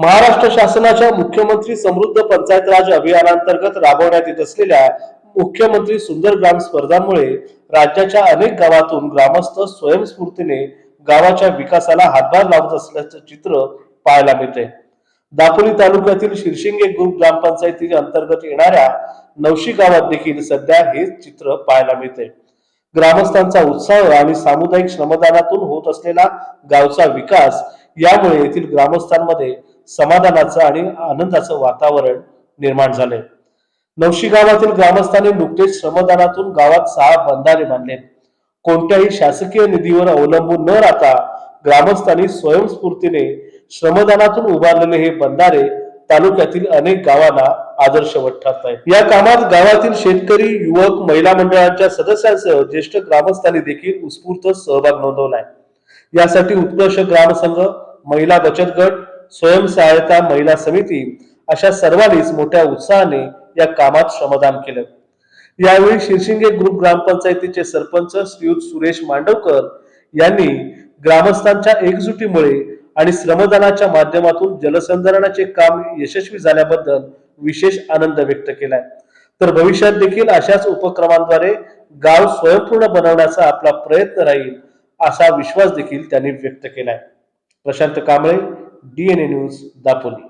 महाराष्ट्र शासनाच्या मुख्यमंत्री समृद्ध पंचायत राज अभियानांतर्गत राबवण्यात येत असलेल्या मुख्यमंत्री सुंदर ग्राम स्पर्धांमुळे राज्याच्या अनेक गावातून ग्रामस्थ स्वयंस्फूर्तीने गावाच्या विकासाला हातभार लावत असल्याचं चित्र पाहायला मिळते दापोली तालुक्यातील शिरशिंगे ग्रुप ग्रामपंचायती अंतर्गत येणाऱ्या नवशी गावात देखील सध्या हे चित्र पाहायला मिळते ग्रामस्थांचा उत्साह आणि सामुदायिक श्रमदानातून होत असलेला गावचा विकास यामुळे येथील ग्रामस्थांमध्ये समाधानाचं आणि आनंदाचं वातावरण निर्माण झालंय नवशी गावातील ग्रामस्थांनी नुकतेच श्रमदानातून गावात सहा बंधारे बांधले. कोणत्याही शासकीय निधीवर अवलंबून न राहता ग्रामस्थांनी स्वयंस्फूर्तीने श्रमदानातून उभारलेले हे बंधारे तालुक्यातील अनेक गावांना आदर्शवत ठरत आहे या कामात गावातील शेतकरी युवक महिला मंडळाच्या सदस्यांसह ज्येष्ठ ग्रामस्थांनी देखील उत्स्फूर्त सहभाग नोंदवलाय. यासाठी उत्कर्ष ग्रामसंघ महिला बचत गट स्वयंसहायता महिला समिती अशा सर्वांनीच मोठ्या उत्साहाने या कामात श्रमदान केलं. यावेळी शिरशिंगे ग्रुप ग्रामपंचायतीचे सरपंच श्रीयुत सुरेश मांडवकर यांनी ग्रामस्थांच्या एकजुटीमुळे आणि श्रमदानाच्या माध्यमातून जलसंधारणाचे काम यशस्वी झाल्याबद्दल विशेष आनंद व्यक्त केलाय. तर भविष्यात देखील अशाच उपक्रमांद्वारे गाव स्वयंपूर्ण बनवण्याचा आपला प्रयत्न राहील असा विश्वास देखील त्यांनी व्यक्त केलाय. Prashant Kamble DNA News, Dapoli.